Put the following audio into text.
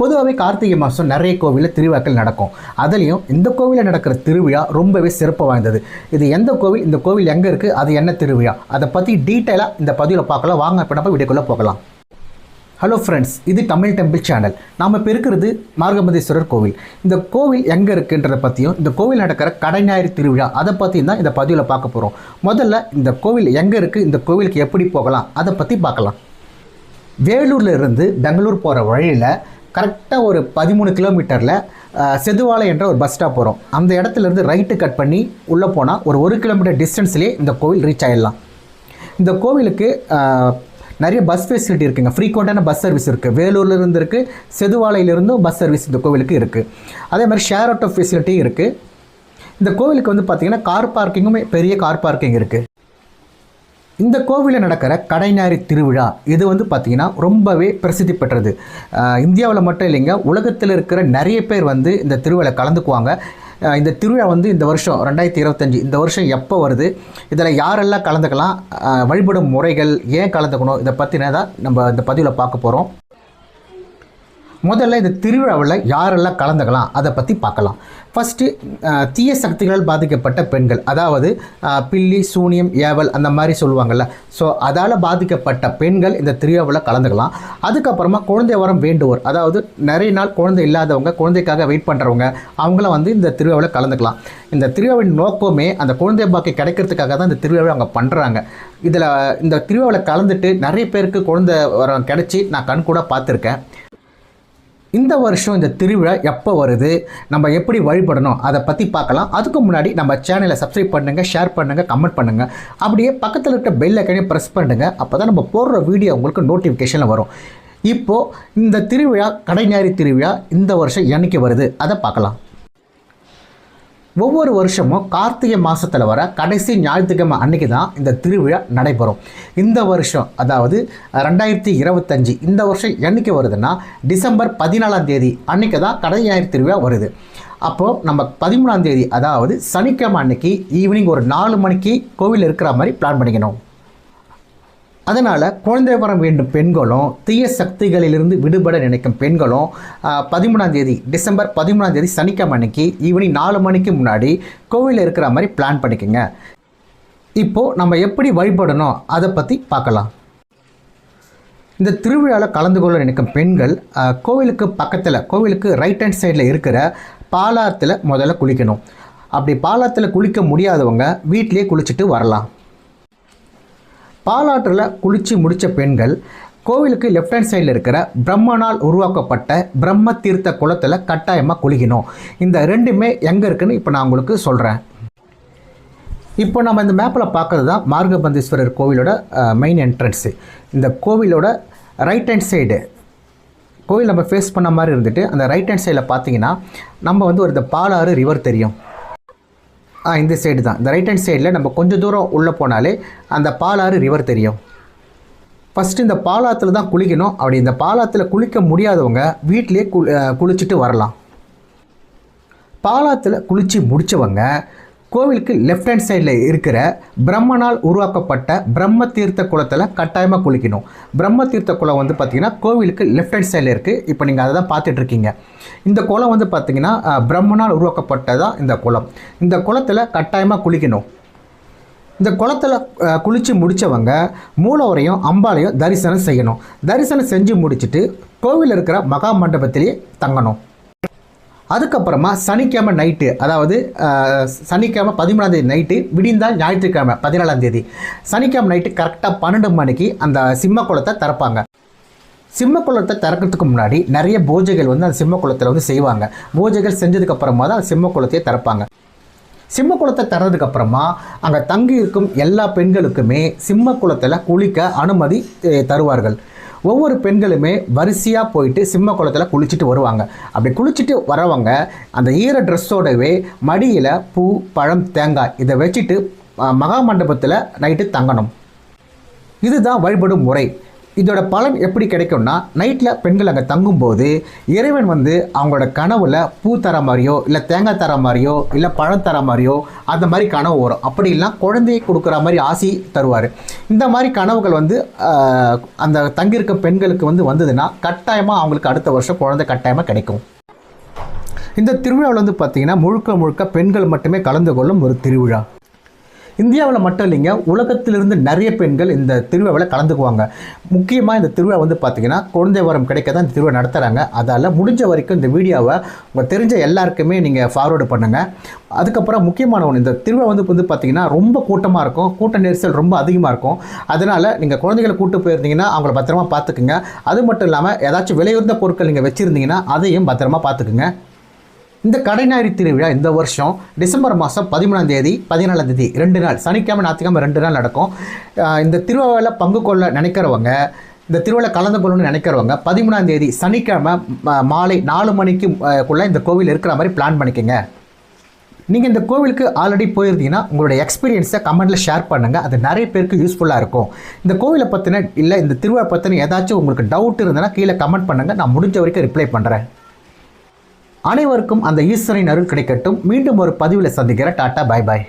பொதுவாகவே கார்த்திகை மாதம் நிறைய கோவிலில் திருவிழாக்கள் நடக்கும். அதுலேயும் இந்த கோவிலில் நடக்கிற திருவிழா ரொம்பவே சிறப்பு வாய்ந்தது. இது எந்த கோவில்? இந்த கோவில் எங்கே இருக்குது அது என்ன திருவிழா? அதை பற்றி டீட்டெயிலாக இந்த பதிவில் பார்க்கலாம். வாங்க இப்போ நம்ம வீடியோக்குள்ளே போகலாம். ஹலோ ஃப்ரெண்ட்ஸ் இது தமிழ் டெம்பிள் சேனல் நாம் இப்போ இருக்கிறது மார்கமதேஸ்வரர் கோவில். இந்த கோவில் எங்கே இருக்குன்றதை பற்றியும் இந்த கோவில் நடக்கிற கடை ஞாயிறு திருவிழா அதை பற்றியும் தான் இந்த பதிவில் பார்க்க போகிறோம் முதல்ல இந்த கோவில் எங்கே இருக்குது இந்த கோவிலுக்கு எப்படி போகலாம்? அதை பற்றி பார்க்கலாம். வேலூரில் இருந்து பெங்களூர் போகிற வழியில் கரெக்டாக ஒரு பதிமூணு கிலோமீட்டரில் செதுவாலை என்ற ஒரு பஸ் ஸ்டாப் வரும் அந்த இடத்துல இருந்து ரைட்டு கட் பண்ணி உள்ளே போனால் ஒரு ஒரு கிலோமீட்டர் டிஸ்டன்ஸ்லேயே இந்த கோவில் ரீச் ஆகிடலாம் இந்த கோவிலுக்கு நிறைய பஸ் ஃபெசிலிட்டி இருக்குங்க. ஃப்ரீக்வெண்ட்டான பஸ் சர்வீஸ் இருக்குது வேலூர்லேருந்து இருக்குது செதுவாலையிலிருந்தும் பஸ் சர்வீஸ் இந்த கோவிலுக்கு இருக்குது அதே மாதிரி ஷேர் ஆட்டோ ஃபெசிலிட்டியும் இருக்குது இந்த கோவிலுக்கு வந்து பார்த்திங்கன்னா கார் பார்க்கிங்குமே பெரிய கார் பார்க்கிங் இருக்குது இந்த கோவிலில் நடக்கிற கடைஞாரி திருவிழா இது வந்து பார்த்திங்கன்னா ரொம்பவே பிரசித்தி பெற்றது. இந்தியாவில் மட்டும் இல்லைங்க உலகத்தில் இருக்கிற நிறைய பேர் வந்து இந்த திருவிழா கலந்துக்குவாங்க. இந்த திருவிழா வந்து இந்த வருஷம் ரெண்டாயிரத்தி இருபத்தஞ்சி இந்த வருஷம் எப்போ வருது இதில் யாரெல்லாம் கலந்துக்கலாம் வழிபடும் முறைகள் ஏன் கலந்துக்கணும் இதை பற்றின தான் நம்ம இந்த பதிவில் பார்க்க போகிறோம் முதல்ல இந்த திருவிழாவில் யாரெல்லாம் கலந்துக்கலாம் அதை பற்றி பார்க்கலாம். ஃபஸ்ட்டு தீய சக்திகளால் பாதிக்கப்பட்ட பெண்கள் அதாவது பில்லி சூனியம் ஏவல் அந்த மாதிரி சொல்லுவாங்கள்ல ஸோ அதால் பாதிக்கப்பட்ட பெண்கள் இந்த திருவிழாவில் கலந்துக்கலாம். அதுக்கப்புறமா குழந்தை வரம் வேண்டுவோர் அதாவது நிறைய நாள் குழந்தை இல்லாதவங்க குழந்தைக்காக வெயிட் பண்ணுறவங்க அவங்களாம் வந்து இந்த திருவிழாவில் கலந்துக்கலாம். இந்த திருவிழாவின் நோக்கமே அந்த குழந்தை பாக்கி கிடைக்கிறதுக்காக தான் இந்த திருவிழாவை அவங்க பண்ணுறாங்க இதில் இந்த திருவிழாவில் கலந்துட்டு நிறைய பேருக்கு குழந்தை வரம் கிடச்சி நான் கண் கூட பார்த்துருக்கேன். இந்த வருஷம் இந்த திருவிழா எப்போ வருது? நம்ம எப்படி வழிபடணும்? அதை பற்றி பார்க்கலாம். அதுக்கு முன்னாடி நம்ம சேனலை சப்ஸ்கிரைப் பண்ணுங்கள் ஷேர் பண்ணுங்கள் கமெண்ட் பண்ணுங்கள் அப்படியே பக்கத்தில் இருக்க பெல் ஐக்கனையும் ப்ரெஸ் பண்ணுங்கள் அப்போ தான் நம்ம போடுற வீடியோ உங்களுக்கு நோட்டிஃபிகேஷனில் வரும். இப்போது இந்த திருவிழா கடைஞாரி திருவிழா இந்த வருஷம் என்னைக்கு வருது? அதை பார்க்கலாம். ஒவ்வொரு வருஷமும் கார்த்திகை மாதத்தில் வர கடைசி ஞாயிற்றுக்கிழமை அன்னைக்கு தான் இந்த திருவிழா நடைபெறும். இந்த வருஷம் அதாவது ரெண்டாயிரத்தி இருபத்தஞ்சி இந்த வருஷம் என்னைக்கு வருதுன்னா டிசம்பர் பதினாலாம் தேதி அன்னைக்கு தான் கடை ஞாயிறு திருவிழா வருது. அப்போது நம்ம பதிமூணாம் தேதி அதாவது சனிக்கிழமை அன்னைக்கு ஈவினிங் ஒரு நாலு மணிக்கு கோவில் இருக்கிற மாதிரி பிளான் பண்ணிக்கணும். அதனால் குழந்தை வரம் வேண்டும் பெண்களும் தீய சக்திகளிலிருந்து விடுபட நினைக்கும் பெண்களும் பதிமூணாம் தேதி டிசம்பர் பதிமூணாம் தேதி சனிக்கிழமை அன்னைக்கு ஈவினிங் நாலு மணிக்கு முன்னாடி கோவிலில் இருக்கிற மாதிரி பிளான் பண்ணிக்கோங்க. இப்போது நம்ம எப்படி வழிபடணும்? அதை பற்றி பார்க்கலாம். இந்த திருவிழாவில் கலந்து கொள்ள நினைக்கும் பெண்கள் கோவிலுக்கு பக்கத்தில் கோவிலுக்கு ரைட் ஹேண்ட் சைடில் இருக்கிற பாலாத்தில் முதல்ல குளிக்கணும். அப்படி பாலாத்தில் குளிக்க முடியாதவங்க வீட்டிலேயே குளிச்சுட்டு வரலாம். பாலாற்றில் குளித்து முடித்த பெண்கள் கோவிலுக்கு லெஃப்ட் ஹேண்ட் சைடில் இருக்கிற பிரம்மனால் உருவாக்கப்பட்ட பிரம்ம தீர்த்த குளத்தில் கட்டாயமாக குளிக்கணும். இந்த ரெண்டுமே எங்கே இருக்குன்னு இப்போ நான் உங்களுக்கு சொல்கிறேன் இப்போ நம்ம இந்த மேப்பில் பார்க்குறது தான் மார்கபந்தீஸ்வரர் கோவிலோட மெயின் என்ட்ரன்ஸு இந்த கோவிலோட ரைட் ஹேண்ட் சைடு கோவில் நம்ம ஃபேஸ் பண்ண மாதிரி இருந்துட்டு அந்த ரைட் ஹேண்ட் சைடில் பார்த்தீங்கன்னா நம்ம வந்து ஒரு இந்த பாலாறு ரிவர் தெரியும். இந்த சைடு தான். இந்த ரைட் ஹேண்ட் சைடில் நம்ம கொஞ்சம் தூரம் உள்ளே போனாலே அந்த பாலாறு ரிவர் தெரியும். ஃபஸ்ட்டு இந்த பாலாத்தில் தான் குளிக்கணும். அப்படி இந்த பாலாத்தில் குளிக்க முடியாதவங்க வீட்டிலே குளிச்சுட்டு வரலாம். பாலாத்தில் குளித்து முடித்தவங்க கோவிலுக்கு லெஃப்ட் ஹேண்ட் சைடில் இருக்கிற பிரம்மனால் உருவாக்கப்பட்ட பிரம்ம தீர்த்த குளத்தில் கட்டாயமாக குளிக்கணும். பிரம்ம தீர்த்த குளம் வந்து பார்த்திங்கன்னா கோவிலுக்கு லெஃப்ட் ஹேண்ட் சைடில் இருக்குது இப்போ நீங்கள் அதை தான் பார்த்துட்ருக்கீங்க இந்த குளம் வந்து பார்த்திங்கன்னா பிரம்மனால் உருவாக்கப்பட்டதான் இந்த குளம். இந்த குளத்தில் கட்டாயமாக குளிக்கணும். இந்த குளத்தில் குளித்து முடித்தவங்க மூலவரையும் அம்பாலையும் தரிசனம் செய்யணும். தரிசனம் செஞ்சு முடிச்சுட்டு கோவில் இருக்கிற மகா மண்டபத்திலேயே தங்கணும். அதுக்கப்புறமா சனிக்கிழமை நைட்டு அதாவது சனிக்கிழமை பதிமூணாம் தேதி நைட்டு விடிந்தால் ஞாயிற்றுக்கிழமை பதினாலாம் தேதி. சனிக்கிழமை நைட்டு கரெக்டாக பன்னெண்டு மணிக்கு அந்த சிம்ம குளத்தை திறப்பாங்க. சிம்ம குளத்தை திறக்கிறதுக்கு முன்னாடி நிறைய பூஜைகள் வந்து அந்த சிம்ம குளத்தில் வந்து செய்வாங்க. பூஜைகள் செஞ்சதுக்கப்புறமா தான் அந்த சிம்ம குளத்தையே திறப்பாங்க. சிம்ம குளத்தை திறந்ததுக்கு அப்புறமா அங்கே தங்கி இருக்கும் எல்லா பெண்களுக்குமே சிம்ம குளத்தில் குளிக்க அனுமதி தருவார்கள். ஒவ்வொரு பெண்களுமே வரிசையாக போயிட்டு சிம்ம குளத்தில் குளிச்சுட்டு வருவாங்க. அப்படி குளிச்சுட்டு வரவங்க அந்த ஈர ட்ரெஸ்ஸோடவே மடியில் பூ பழம் தேங்காய் இதை வச்சுட்டு மகா மண்டபத்தில் நைட்டு தங்கணும். இதுதான் வழிபடும் முறை. இதோட பலன் எப்படி கிடைக்கும்னா நைட்டில் பெண்கள் அங்கே தங்கும்போது இறைவன் வந்து அவங்களோட கனவுல பூ தர மாதிரியோ இல்லை தேங்காய் தர மாதிரியோ இல்லை பழம் தர மாதிரியோ அந்த மாதிரி கனவு வரும். அப்படி இல்லைனா குழந்தையை கொடுக்குற மாதிரி ஆசி தருவார். இந்த மாதிரி கனவுகள் வந்து அந்த தங்கியிருக்க பெண்களுக்கு வந்து வந்ததுன்னா கட்டாயமாக அவங்களுக்கு அடுத்த வருஷம் குழந்தை கட்டாயமாக கிடைக்கும். இந்த திருவிழாவில் வந்து பார்த்திங்கன்னா முழுக்க முழுக்க பெண்கள் மட்டுமே கலந்து கொள்ளும் ஒரு திருவிழா. இந்தியாவில் மட்டும் இல்லைங்க உலகத்திலிருந்து நிறைய பெண்கள் இந்த திருவிழாவில் கலந்துக்குவாங்க. முக்கியமாக இந்த திருவிழா வந்து பார்த்தீங்கன்னா குழந்தை வரம் கிடைக்க தான் இந்த திருவிழா நடத்துகிறாங்க அதால் முடிஞ்ச வரைக்கும் இந்த வீடியோவை உங்கள் தெரிஞ்ச எல்லாருக்குமே நீங்கள் ஃபார்வேர்டு பண்ணுங்கள் அதுக்கப்புறம் முக்கியமான ஒன்று இந்த திருவிழா வந்து வந்து பார்த்தீங்கன்னா ரொம்ப கூட்டமாக இருக்கும். கூட்ட நெரிசல் ரொம்ப அதிகமாக இருக்கும். அதனால் நீங்கள் குழந்தைகளை கூட்டு போயிருந்தீங்கன்னா அவங்கள பத்திரமா பார்த்துக்குங்க அது மட்டும் இல்லாமல் ஏதாச்சும் விலையுறந்த பொருட்கள் நீங்கள் வச்சுருந்தீங்கன்னா அதையும் பத்திரமா பார்த்துக்குங்க இந்த கடைநாரி திருவிழா இந்த வருஷம் டிசம்பர் மாதம் பதிமூணாம் தேதி பதினாலாம் தேதி ரெண்டு நாள். சனிக்கிழமை ஞாயிற்றுக்கிழமை ரெண்டு நாள் நடக்கும். இந்த திருவிழாவில் பங்கு கொள்ள நினைக்கிறவங்க இந்த திருவிழா கலந்து கொள்ளணும்னு நினைக்கிறவங்க பதிமூணாம் தேதி சனிக்கிழமை மாலை நாலு மணிக்கு குள்ள இந்த கோவில் இருக்கிற மாதிரி பிளான் பண்ணிக்கோங்க. நீங்கள் இந்த கோவிலுக்கு ஆல்ரெடி போயிருந்தீங்கன்னா உங்களுடைய எக்ஸ்பீரியன்ஸை கமெண்ட்டில் ஷேர் பண்ணுங்கள் அது நிறைய பேருக்கு யூஸ்ஃபுல்லாக இருக்கும். இந்த கோவிலை பற்றின இல்லை இந்த திருவிழா பற்றின ஏதாச்சும் உங்களுக்கு டவுட் இருந்ததுன்னா கீழே கமெண்ட் பண்ணுங்கள் நான் முடிஞ்ச வரைக்கும் ரிப்ளை பண்ணுறேன் அனைவருக்கும் அந்த ஈஸ்வரின் அருள் கிடைக்கட்டும். மீண்டும் ஒரு பதிவில் சந்திக்கிற டாட்டா பாய் பாய்